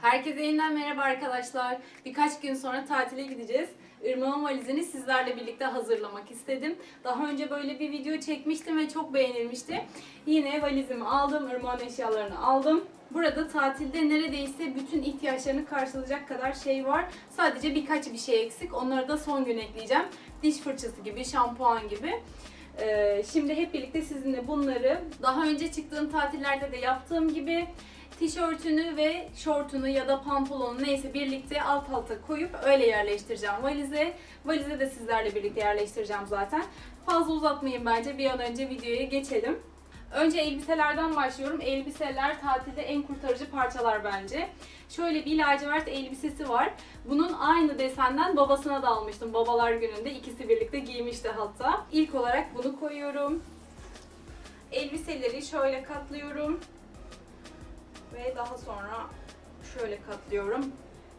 Herkese yeniden merhaba arkadaşlar. Birkaç gün sonra tatile gideceğiz. Irmak'ın valizini sizlerle birlikte hazırlamak istedim. Daha önce böyle bir video çekmiştim ve çok beğenilmişti. Yine valizimi aldım, Irmak'ın eşyalarını aldım. Burada tatilde neredeyse bütün ihtiyaçlarını karşılayacak kadar şey var. Sadece birkaç bir şey eksik. Onları da son gün ekleyeceğim. Diş fırçası gibi, şampuan gibi. Ee, şimdi hep birlikte sizinle bunları daha önce çıktığım tatillerde de yaptığım gibi tişörtünü ve şortunu ya da pantolonu neyse birlikte alt alta koyup öyle yerleştireceğim valize. Valize de sizlerle birlikte yerleştireceğim zaten. Fazla uzatmayayım bence bir an önce videoya geçelim. Önce elbiselerden başlıyorum. Elbiseler tatilde en kurtarıcı parçalar bence. Şöyle bir lacivert elbisesi var. Bunun aynı desenden babasına da almıştım. Babalar gününde ikisi birlikte giymişti hatta. İlk olarak bunu koyuyorum. Elbiseleri şöyle katlıyorum. Ve daha sonra şöyle katlıyorum.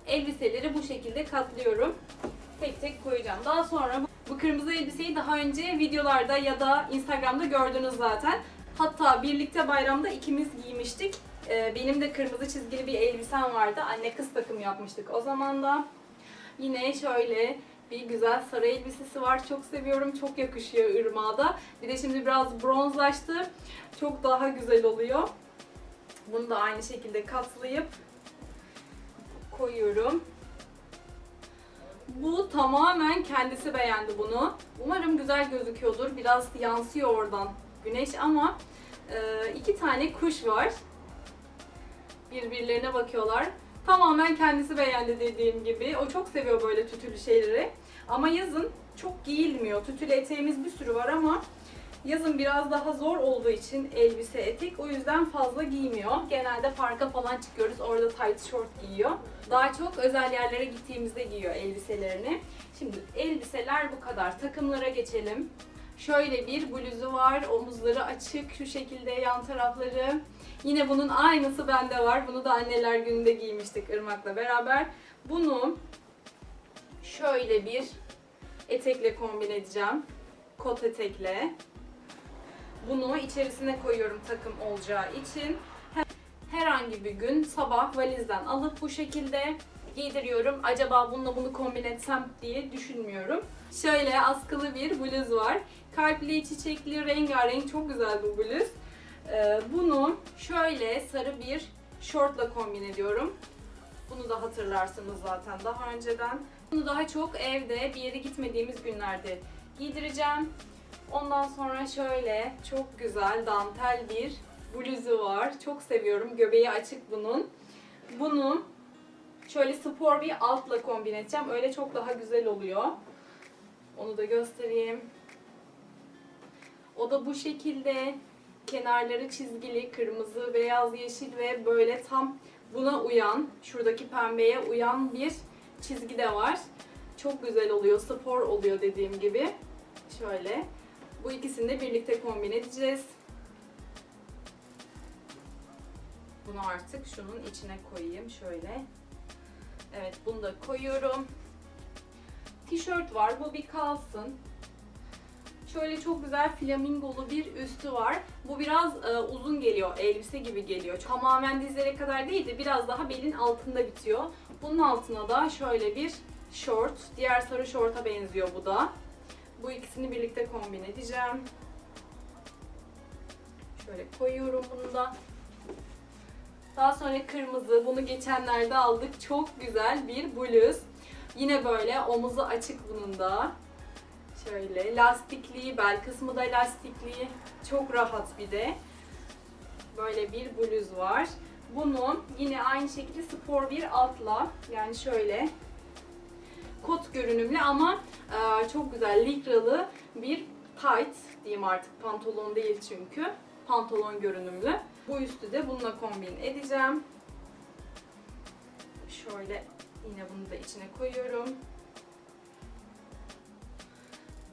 Elbiseleri bu şekilde katlıyorum. Tek tek koyacağım. Daha sonra bu kırmızı elbiseyi daha önce videolarda ya da Instagram'da gördünüz zaten. Hatta birlikte bayramda ikimiz giymiştik. Ee, Benim de kırmızı çizgili bir elbisem vardı. Anne kız takımı yapmıştık o zaman da. Yine şöyle bir güzel sarı elbisesi var. Çok seviyorum. Çok yakışıyor ırmağa da. Bir de şimdi biraz bronzlaştı. Çok daha güzel oluyor. Bunu da aynı şekilde katlayıp koyuyorum. Bu tamamen kendisi beğendi bunu. Umarım güzel gözüküyordur. Biraz yansıyor oradan güneş ama e, iki tane kuş var. Birbirlerine bakıyorlar. Tamamen kendisi beğendi dediğim gibi. O çok seviyor böyle tütülü şeyleri. Ama yazın çok giyilmiyor. Tütülü eteğimiz bir sürü var ama Yazın biraz daha zor olduğu için elbise etek o yüzden fazla giymiyor. Genelde parka falan çıkıyoruz orada tight short giyiyor. Daha çok özel yerlere gittiğimizde giyiyor elbiselerini. Şimdi elbiseler bu kadar. Takımlara geçelim. Şöyle bir bluzu var. Omuzları açık şu şekilde yan tarafları. Yine bunun aynısı bende var. Bunu da anneler gününde giymiştik Irmak'la beraber. Bunu şöyle bir etekle kombin edeceğim. Kot etekle. Bunu içerisine koyuyorum takım olacağı için. Herhangi bir gün sabah valizden alıp bu şekilde giydiriyorum. Acaba bununla bunu kombin etsem diye düşünmüyorum. Şöyle askılı bir bluz var. Kalpli, çiçekli, rengarenk çok güzel bu bluz. Ee, bunu şöyle sarı bir şortla kombin ediyorum. Bunu da hatırlarsınız zaten daha önceden. Bunu daha çok evde bir yere gitmediğimiz günlerde giydireceğim. Ondan sonra şöyle çok güzel dantel bir bluzu var. Çok seviyorum. Göbeği açık bunun. Bunu şöyle spor bir altla kombin edeceğim. Öyle çok daha güzel oluyor. Onu da göstereyim. O da bu şekilde kenarları çizgili, kırmızı, beyaz, yeşil ve böyle tam buna uyan, şuradaki pembeye uyan bir çizgi de var. Çok güzel oluyor, spor oluyor dediğim gibi. Şöyle. Bu ikisini de birlikte kombin edeceğiz. Bunu artık şunun içine koyayım şöyle. Evet bunu da koyuyorum. Tişört var. Bu bir kalsın. Şöyle çok güzel flamingolu bir üstü var. Bu biraz e, uzun geliyor. Elbise gibi geliyor. Tamamen dizlere kadar değil de biraz daha belin altında bitiyor. Bunun altına da şöyle bir şort. Diğer sarı şorta benziyor bu da. Bu ikisini birlikte kombin edeceğim. Şöyle koyuyorum bunu da. Daha sonra kırmızı. Bunu geçenlerde aldık. Çok güzel bir bluz. Yine böyle omuzu açık bunun da. Şöyle lastikli, bel kısmı da lastikli. Çok rahat bir de. Böyle bir bluz var. Bunu yine aynı şekilde spor bir altla yani şöyle kot görünümlü ama e, çok güzel likralı bir tight diyeyim artık pantolon değil çünkü pantolon görünümlü. Bu üstü de bununla kombin edeceğim. Şöyle yine bunu da içine koyuyorum.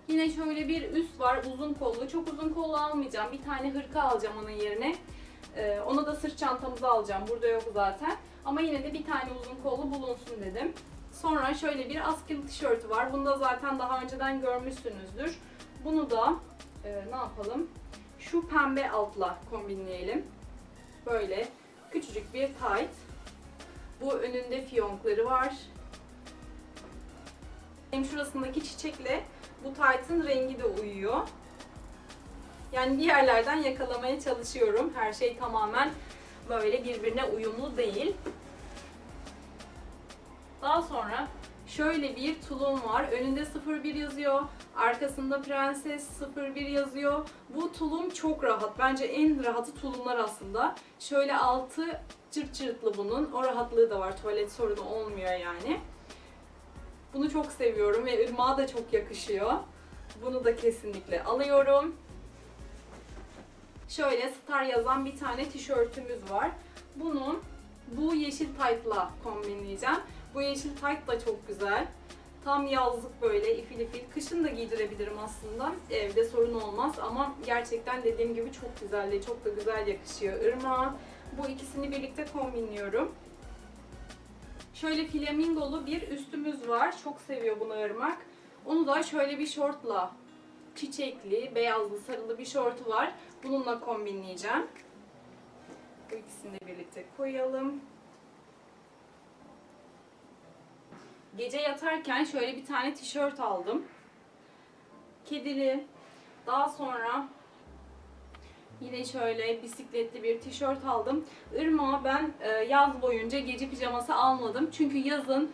Yine şöyle bir üst var uzun kollu. Çok uzun kollu almayacağım. Bir tane hırka alacağım onun yerine. Ee, onu da sırt çantamıza alacağım. Burada yok zaten. Ama yine de bir tane uzun kollu bulunsun dedim. Sonra şöyle bir askılı tişörtü var. Bunu da zaten daha önceden görmüşsünüzdür. Bunu da e, ne yapalım? Şu pembe altla kombinleyelim. Böyle küçücük bir tight. Bu önünde fiyonkları var. Hem şurasındaki çiçekle bu taytın rengi de uyuyor. Yani bir yerlerden yakalamaya çalışıyorum. Her şey tamamen böyle birbirine uyumlu değil. Daha sonra şöyle bir tulum var. Önünde 01 yazıyor. Arkasında Prenses 01 yazıyor. Bu tulum çok rahat. Bence en rahatı tulumlar aslında. Şöyle altı cırt cırtlı bunun. O rahatlığı da var. Tuvalet sorunu olmuyor yani. Bunu çok seviyorum ve ırmağa da çok yakışıyor. Bunu da kesinlikle alıyorum. Şöyle star yazan bir tane tişörtümüz var. Bunun bu yeşil taytla kombinleyeceğim. Bu yeşil tayt da çok güzel. Tam yazlık böyle ifil ifil. Kışın da giydirebilirim aslında. Evde sorun olmaz ama gerçekten dediğim gibi çok güzel çok da güzel yakışıyor ırmağa. Bu ikisini birlikte kombinliyorum. Şöyle flamingolu bir üstümüz var. Çok seviyor bunu ırmak. Onu da şöyle bir şortla çiçekli, beyazlı, sarılı bir şortu var. Bununla kombinleyeceğim. Birlikte koyalım. Gece yatarken şöyle bir tane tişört aldım. Kedili. Daha sonra yine şöyle bisikletli bir tişört aldım. Irmağa ben e, yaz boyunca gece pijaması almadım. Çünkü yazın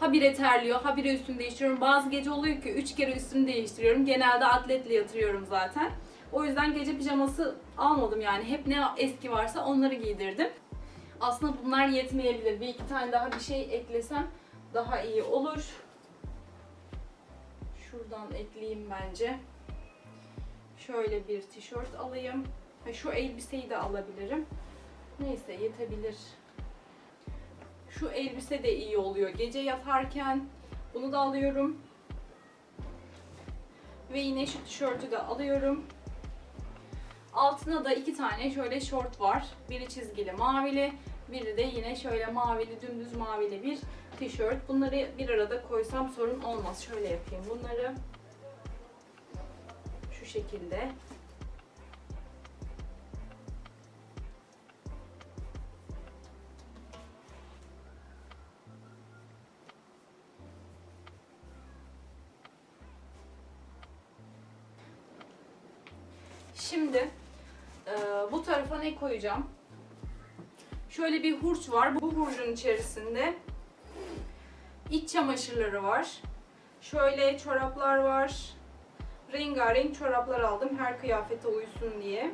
habire terliyor, habire üstünü değiştiriyorum. Bazı gece oluyor ki 3 kere üstünü değiştiriyorum. Genelde atletle yatırıyorum zaten. O yüzden gece pijaması almadım yani. Hep ne eski varsa onları giydirdim. Aslında bunlar yetmeyebilir. Bir iki tane daha bir şey eklesem daha iyi olur. Şuradan ekleyeyim bence. Şöyle bir tişört alayım. Şu elbiseyi de alabilirim. Neyse yetebilir. Şu elbise de iyi oluyor. Gece yatarken bunu da alıyorum. Ve yine şu tişörtü de alıyorum. Altına da iki tane şöyle şort var. Biri çizgili mavili, biri de yine şöyle mavili, dümdüz mavili bir tişört. Bunları bir arada koysam sorun olmaz. Şöyle yapayım bunları. Şu şekilde. Şimdi e, bu tarafa ne koyacağım? Şöyle bir hurç var. Bu hurcun içerisinde iç çamaşırları var. Şöyle çoraplar var. Rengarenk çoraplar aldım her kıyafete uysun diye.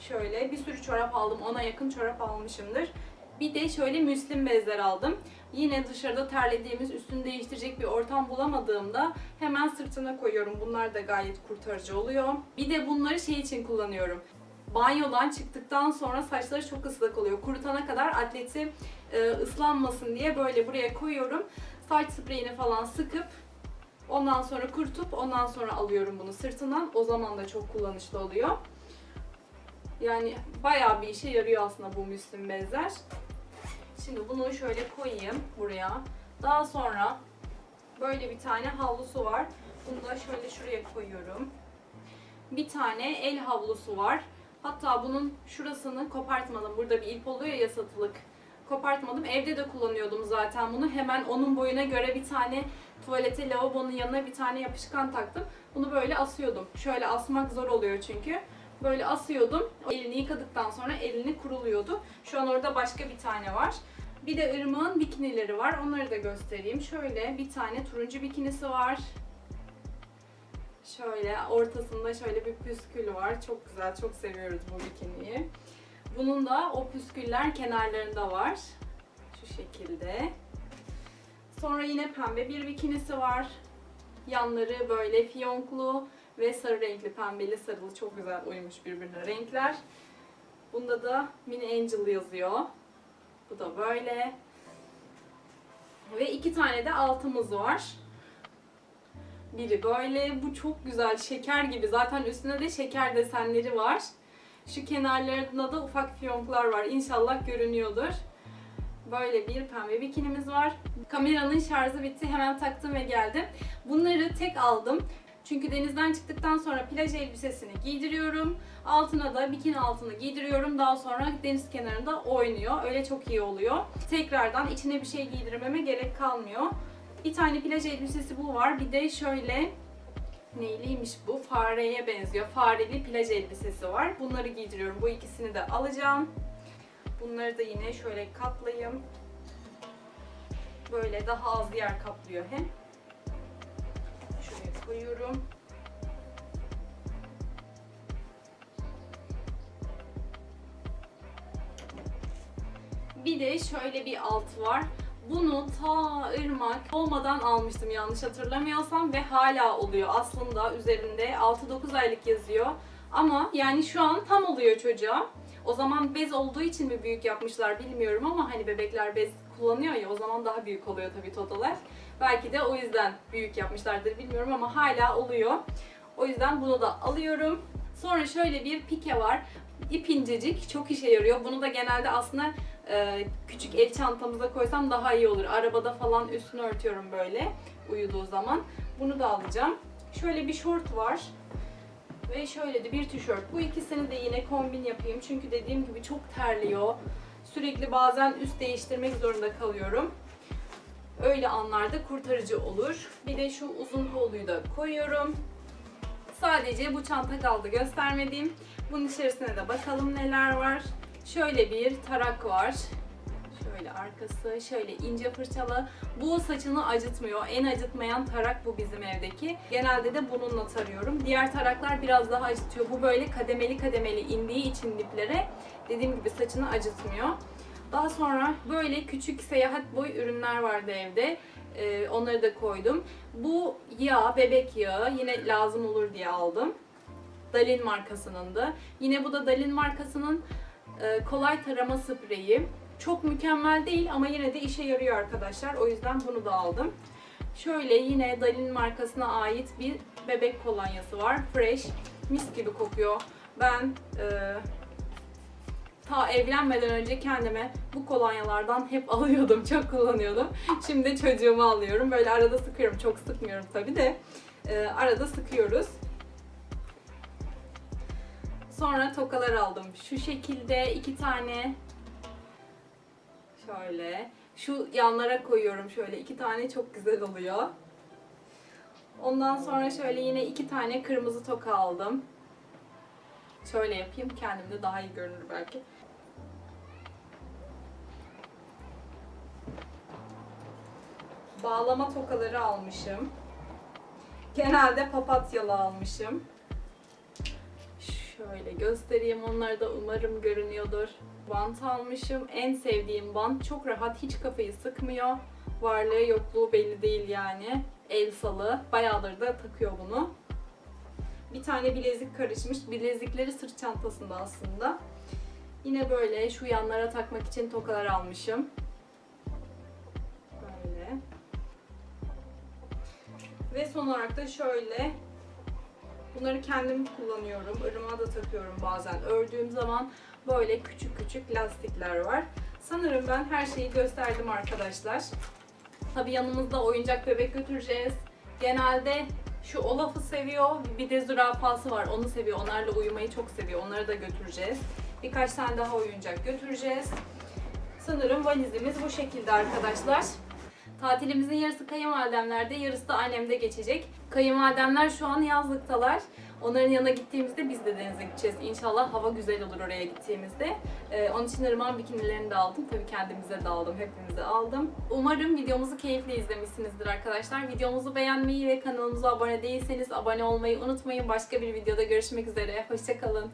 Şöyle bir sürü çorap aldım. Ona yakın çorap almışımdır. Bir de şöyle müslim bezler aldım. Yine dışarıda terlediğimiz, üstünü değiştirecek bir ortam bulamadığımda hemen sırtına koyuyorum. Bunlar da gayet kurtarıcı oluyor. Bir de bunları şey için kullanıyorum. Banyodan çıktıktan sonra saçları çok ıslak oluyor. Kurutana kadar atleti e, ıslanmasın diye böyle buraya koyuyorum. Saç spreyini falan sıkıp ondan sonra kurutup ondan sonra alıyorum bunu sırtından. O zaman da çok kullanışlı oluyor. Yani bayağı bir işe yarıyor aslında bu müslim bezler. Şimdi bunu şöyle koyayım buraya. Daha sonra böyle bir tane havlusu var. Bunu da şöyle şuraya koyuyorum. Bir tane el havlusu var. Hatta bunun şurasını kopartmadım. Burada bir ip oluyor ya satılık. Kopartmadım. Evde de kullanıyordum zaten bunu. Hemen onun boyuna göre bir tane tuvalete lavabonun yanına bir tane yapışkan taktım. Bunu böyle asıyordum. Şöyle asmak zor oluyor çünkü. Böyle asıyordum. Elini yıkadıktan sonra elini kuruluyordu. Şu an orada başka bir tane var. Bir de ırmağın bikinileri var. Onları da göstereyim. Şöyle bir tane turuncu bikinisi var. Şöyle ortasında şöyle bir püskül var. Çok güzel, çok seviyoruz bu bikiniyi. Bunun da o püsküller kenarlarında var. Şu şekilde. Sonra yine pembe bir bikinisi var. Yanları böyle fiyonklu ve sarı renkli, pembeli sarılı çok güzel uymuş birbirine renkler. Bunda da Mini Angel yazıyor. Bu da böyle. Ve iki tane de altımız var. Biri böyle. Bu çok güzel. Şeker gibi. Zaten üstünde de şeker desenleri var. Şu kenarlarında da ufak fiyonklar var. İnşallah görünüyordur. Böyle bir pembe bikinimiz var. Kameranın şarjı bitti. Hemen taktım ve geldim. Bunları tek aldım. Çünkü denizden çıktıktan sonra plaj elbisesini giydiriyorum. Altına da bikini altını giydiriyorum. Daha sonra deniz kenarında oynuyor. Öyle çok iyi oluyor. Tekrardan içine bir şey giydirmeme gerek kalmıyor. Bir tane plaj elbisesi bu var. Bir de şöyle neyliymiş bu? Fareye benziyor. Fareli plaj elbisesi var. Bunları giydiriyorum. Bu ikisini de alacağım. Bunları da yine şöyle katlayayım. Böyle daha az yer kaplıyor hem. Şuraya koyuyorum. Bir de şöyle bir alt var. Bunu ta ırmak olmadan almıştım yanlış hatırlamıyorsam ve hala oluyor. Aslında üzerinde 6-9 aylık yazıyor. Ama yani şu an tam oluyor çocuğa. O zaman bez olduğu için mi büyük yapmışlar bilmiyorum ama hani bebekler bez kullanıyor ya o zaman daha büyük oluyor tabii totalar. Belki de o yüzden büyük yapmışlardır bilmiyorum ama hala oluyor. O yüzden bunu da alıyorum. Sonra şöyle bir pike var. İp incecik, çok işe yarıyor. Bunu da genelde aslında küçük el çantamıza koysam daha iyi olur. Arabada falan üstünü örtüyorum böyle uyuduğu zaman. Bunu da alacağım. Şöyle bir şort var. Ve şöyle de bir tişört. Bu ikisini de yine kombin yapayım. Çünkü dediğim gibi çok terliyor. Sürekli bazen üst değiştirmek zorunda kalıyorum. Öyle anlarda kurtarıcı olur. Bir de şu uzun kolluyu da koyuyorum. Sadece bu çanta kaldı göstermediğim. Bunun içerisine de bakalım neler var. Şöyle bir tarak var. Şöyle arkası, şöyle ince fırçalı. Bu saçını acıtmıyor. En acıtmayan tarak bu bizim evdeki. Genelde de bununla tarıyorum. Diğer taraklar biraz daha acıtıyor. Bu böyle kademeli kademeli indiği için diplere dediğim gibi saçını acıtmıyor. Daha sonra böyle küçük seyahat boy ürünler vardı evde. Ee, onları da koydum. Bu yağ, bebek yağı yine lazım olur diye aldım. Dalin markasınındı. Yine bu da Dalin markasının e, kolay tarama spreyi. Çok mükemmel değil ama yine de işe yarıyor arkadaşlar. O yüzden bunu da aldım. Şöyle yine Dalin markasına ait bir bebek kolonyası var. Fresh. Mis gibi kokuyor. Ben e, ta evlenmeden önce kendime bu kolonyalardan hep alıyordum. Çok kullanıyordum. Şimdi çocuğuma alıyorum. Böyle arada sıkıyorum. Çok sıkmıyorum tabii de. E, arada sıkıyoruz. Sonra tokalar aldım. Şu şekilde iki tane şöyle şu yanlara koyuyorum şöyle iki tane çok güzel oluyor. Ondan sonra şöyle yine iki tane kırmızı toka aldım. Şöyle yapayım kendimde daha iyi görünür belki. Bağlama tokaları almışım. Genelde papatyalı almışım. Şöyle göstereyim onları da umarım görünüyordur. Bant almışım. En sevdiğim bant. Çok rahat, hiç kafayı sıkmıyor. Varlığı yokluğu belli değil yani. El salı. Bayağıdır da takıyor bunu. Bir tane bilezik karışmış. Bilezikleri sırt çantasında aslında. Yine böyle şu yanlara takmak için tokalar almışım. Böyle. Ve son olarak da şöyle Bunları kendim kullanıyorum. Irmağa da takıyorum bazen. Ördüğüm zaman böyle küçük küçük lastikler var. Sanırım ben her şeyi gösterdim arkadaşlar. Tabii yanımızda oyuncak bebek götüreceğiz. Genelde şu Olaf'ı seviyor. Bir de zürafası var. Onu seviyor. Onlarla uyumayı çok seviyor. Onları da götüreceğiz. Birkaç tane daha oyuncak götüreceğiz. Sanırım valizimiz bu şekilde arkadaşlar. Tatilimizin yarısı kayınvalidemlerde, yarısı da annemde geçecek. Kayınvalidemler şu an yazlıktalar. Onların yanına gittiğimizde biz de denize gideceğiz. İnşallah hava güzel olur oraya gittiğimizde. Ee, onun için ırmağın bikinilerini de aldım. Tabii kendimize de aldım, hepimize aldım. Umarım videomuzu keyifle izlemişsinizdir arkadaşlar. Videomuzu beğenmeyi ve kanalımıza abone değilseniz abone olmayı unutmayın. Başka bir videoda görüşmek üzere. Hoşçakalın.